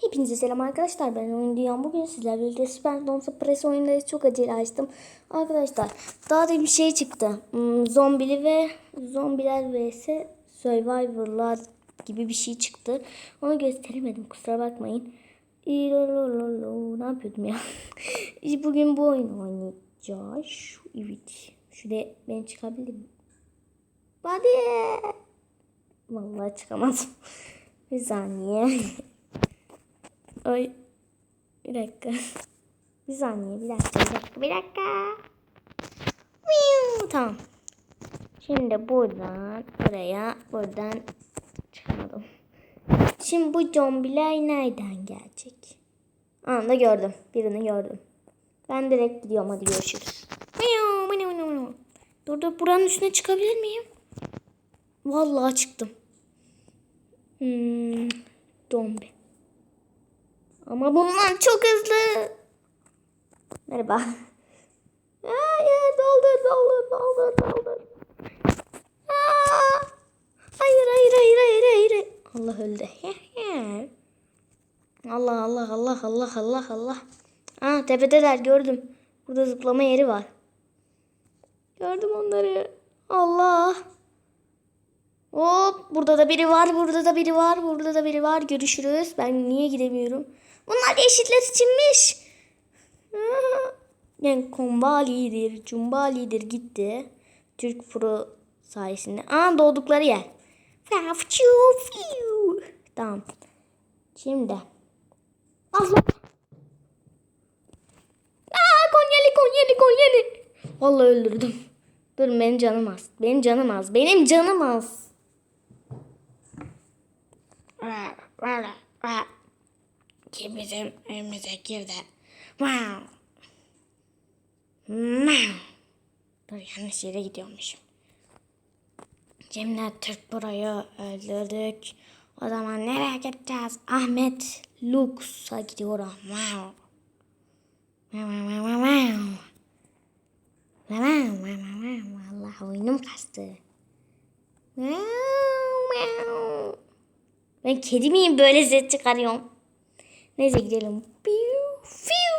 Hepinize selam arkadaşlar. Ben Oyun Dünya. Bugün sizlerle birlikte Super Donsa Press oyunları çok acele açtım. Arkadaşlar daha da bir şey çıktı. Hmm, zombili ve zombiler vs Survivor'lar gibi bir şey çıktı. Onu gösteremedim kusura bakmayın. Ne yapıyordum ya? Bugün bu oyunu oynayacağız. Şu, evet. Şuraya ben çıkabilir miyim? Hadi. Vallahi çıkamadım. Bir saniye. Ay. Bir dakika. Bir saniye. Bir dakika. Bir dakika. Bir dakika. Tamam. Şimdi buradan buraya buradan çıkamadım. Şimdi bu zombiler nereden gelecek? Anda gördüm. Birini gördüm. Ben direkt gidiyorum. Hadi görüşürüz. Dur dur buranın üstüne çıkabilir miyim? Vallahi çıktım. Hmm, zombi. Ama bunlar çok hızlı. Merhaba. Hayır doldur doldur doldur doldur. Aa! Hayır hayır hayır hayır hayır. Allah öldü. Allah Allah Allah Allah Allah Allah. Aa tepedeler gördüm. Burada zıplama yeri var. Gördüm onları. Allah. Hop burada da biri var, burada da biri var, burada da biri var. Görüşürüz. Ben niye gidemiyorum? Bunlar yeşiller içinmiş. Aa, Yani kombalidir, cumbalidir gitti. Türk Pro sayesinde. Aa doğdukları yer. Tamam. Şimdi. Allah. Aa Konyeli Konyeli Konyeli. Vallahi öldürdüm. Dur benim canım az. Benim canım az. Benim canım az. Kim bizim evimize girdi? Wow. Wow. Dur yanlış yere gidiyormuşum. Şimdi Türk burayı öldürdük. O zaman nereye gideceğiz? Ahmet Lux'a gidiyorum. Wow. Wow wow wow wow wow. Wow, wow, wow. Vallahi oyunum kastı. Wow, wow. Ben kedi miyim böyle ses çıkarıyorum. Neyse gidelim. Piu, fiu.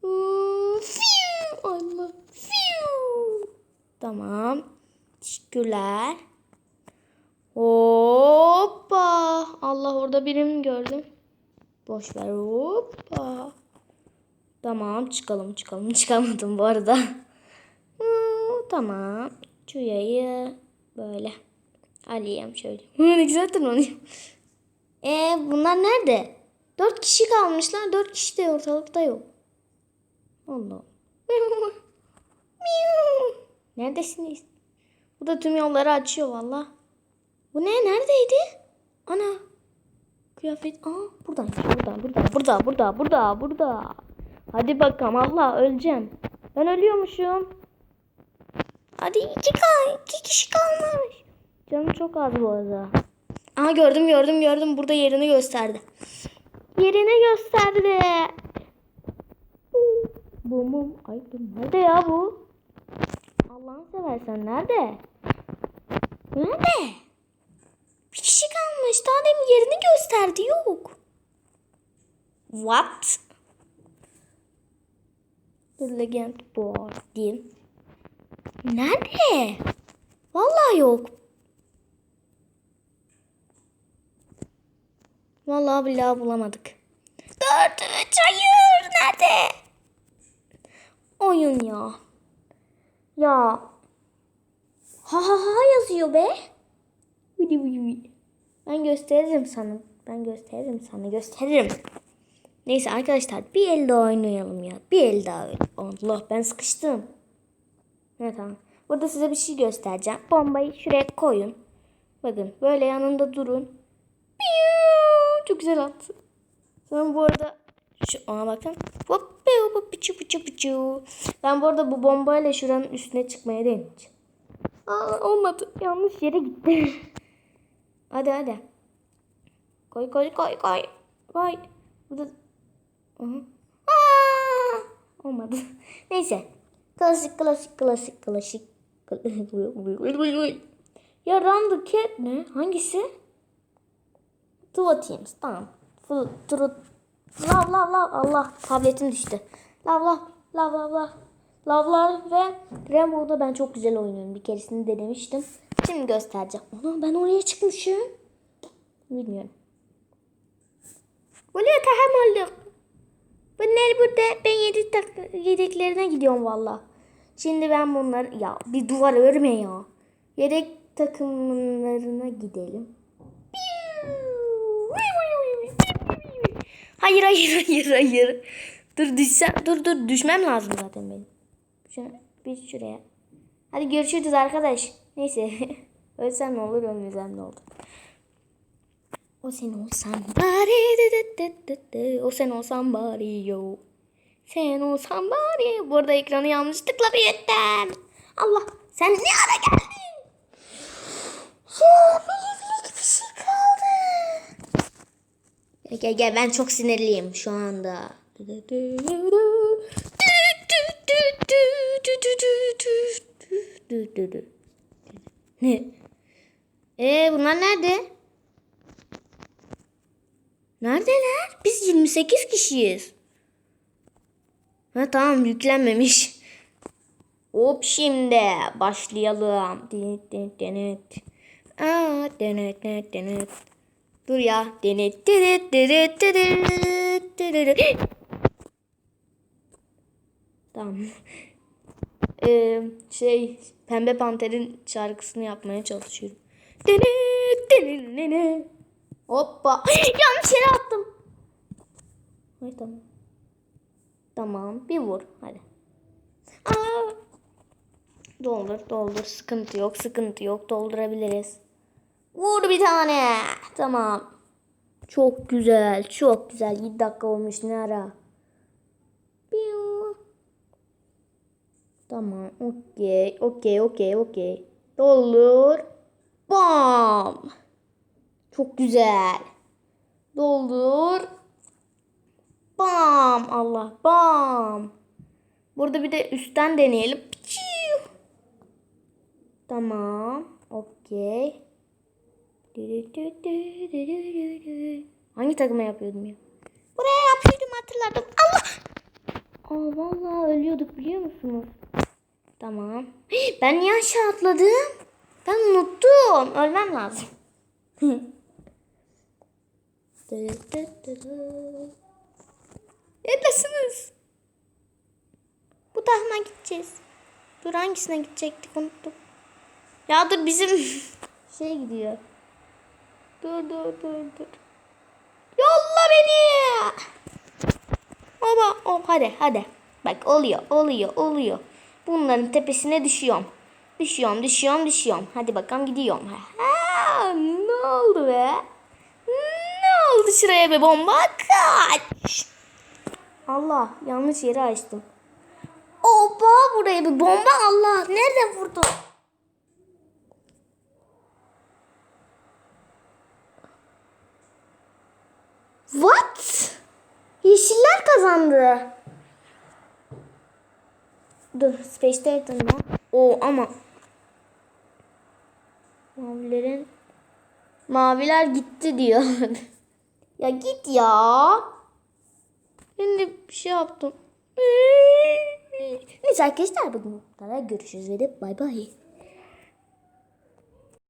Hmm, fiu. Allah. Fiu. Tamam. Teşekkürler. Hoppa. Allah orada birini gördüm. Boş ver. Hoppa. Tamam çıkalım çıkalım. Çıkamadım bu arada. Hmm, tamam. Çuyayı böyle. Alayım şöyle. ne güzel tırmanıyor. Ee, bunlar nerede? Dört kişi kalmışlar. Dört kişi de ortalıkta yok. Allah. Neredesiniz? Bu da tüm yolları açıyor valla. Bu ne? Neredeydi? Ana. Kıyafet. Aa buradan. Buradan. Burada. Burada. Burada. Burada. Burada. Hadi bakalım. Allah öleceğim. Ben ölüyormuşum. Hadi iki, kal iki kişi kalmış. Canım çok az bu arada. Aha gördüm gördüm gördüm. Burada yerini gösterdi. Yerini gösterdi. Bu mu? Ay bu nerede ya bu? Allah'ını seversen nerede? Nerede? Bir kişi kalmış. Daha demin yerini gösterdi. Yok. What? The Legend Board diyeyim. Nerede? Vallahi yok. Vallahi billahi bulamadık. Dört, üç, hayır. Nerede? Oyun ya. Ya. Ha ha ha yazıyor be. Ben gösteririm sana. Ben gösteririm sana. Gösteririm. Neyse arkadaşlar bir el daha oynayalım ya. Bir el daha. Allah ben sıkıştım. Evet tamam. Burada size bir şey göstereceğim. Bombayı şuraya koyun. Bakın böyle yanında durun. Çok güzel attı. Sonra bu arada şu ona bakın. Hop piu, hop piçu piçu piçu. Ben bu arada bu bombayla şuranın üstüne çıkmaya deneyeceğim. Aa, olmadı. Yanlış yere gitti. hadi hadi. Koy koy koy koy. Koy. Burada Aha. Aa! Olmadı. Neyse. Klasik klasik klasik klasik. ya the Cat ne? Hangisi? Two teams. Tamam. Full, true. Lav lav lav. Allah tabletim düştü. Lav lav. Lav lav lav. Lavlar ve Rainbow'da ben çok güzel oynuyorum. Bir keresini denemiştim. Şimdi göstereceğim. Ana ben oraya çıkmışım. Bilmiyorum. Buraya kahraman olduk. Bunlar burada ben yedek tak yedeklerine gidiyorum valla. Şimdi ben bunları ya bir duvar örme ya. Yedek takımlarına gidelim. Hayır hayır hayır hayır. Dur düşsem dur dur düşmem lazım zaten benim. Şunu bir şuraya. Hadi görüşürüz arkadaş. Neyse. Ölsem ne olur ölmesem ne olur. O sen olsan bari dı dı dı dı. O sen olsan bari yo. Sen olsan bari. Bu arada ekranı yanlışlıkla büyüttüm. Allah sen ne ara geldin? Ya bir şey. Gel gel ben çok sinirliyim şu anda. Ne? Ee bunlar nerede? Neredeler? Biz 28 kişiyiz. Ha tamam yüklenmemiş. Hop şimdi başlayalım. Denit denit. Aa, denit denit denit. Dur ya. Tamam. Ee, şey Pembe Panter'in şarkısını yapmaya çalışıyorum. Hoppa. Yanlış yere attım. Ay tamam. Tamam. Bir vur. Hadi. Aa. Doldur doldur. Sıkıntı yok. Sıkıntı yok. Doldurabiliriz. Vur bir tane. Tamam. Çok güzel. Çok güzel. 7 dakika olmuş. Ne ara? Tamam. Okey. Okey. Okey. Okey. Doldur. Bam. Çok güzel. Doldur. Bam. Allah. Bam. Burada bir de üstten deneyelim. Tamam. Okey. Hangi takıma yapıyordum ya? Buraya yapıyordum hatırladım. Allah. Aa vallahi ölüyorduk biliyor musunuz? Tamam. Ben niye aşağı atladım? Ben unuttum. Ölmem lazım. Neredesiniz? Bu tahma gideceğiz. Dur hangisine gidecektik unuttum. Ya dur bizim şey gidiyor. Dur dur dur dur. Yolla beni. Baba oh, hadi hadi. Bak oluyor oluyor oluyor. Bunların tepesine düşüyorum. Düşüyorum düşüyorum düşüyorum. Hadi bakalım gidiyorum. Ha, ne oldu be? Ne oldu şuraya be bomba? Kaç. Allah yanlış yeri açtım. Oba buraya bir bomba Allah. Nereden vurdu? What? Yeşiller kazandı. Dur Space Titan'la. O ama. Mavilerin. Maviler gitti diyor. ya git ya. Şimdi bir şey yaptım. Neyse arkadaşlar bugün bu kadar. Görüşürüz ve de bay bay.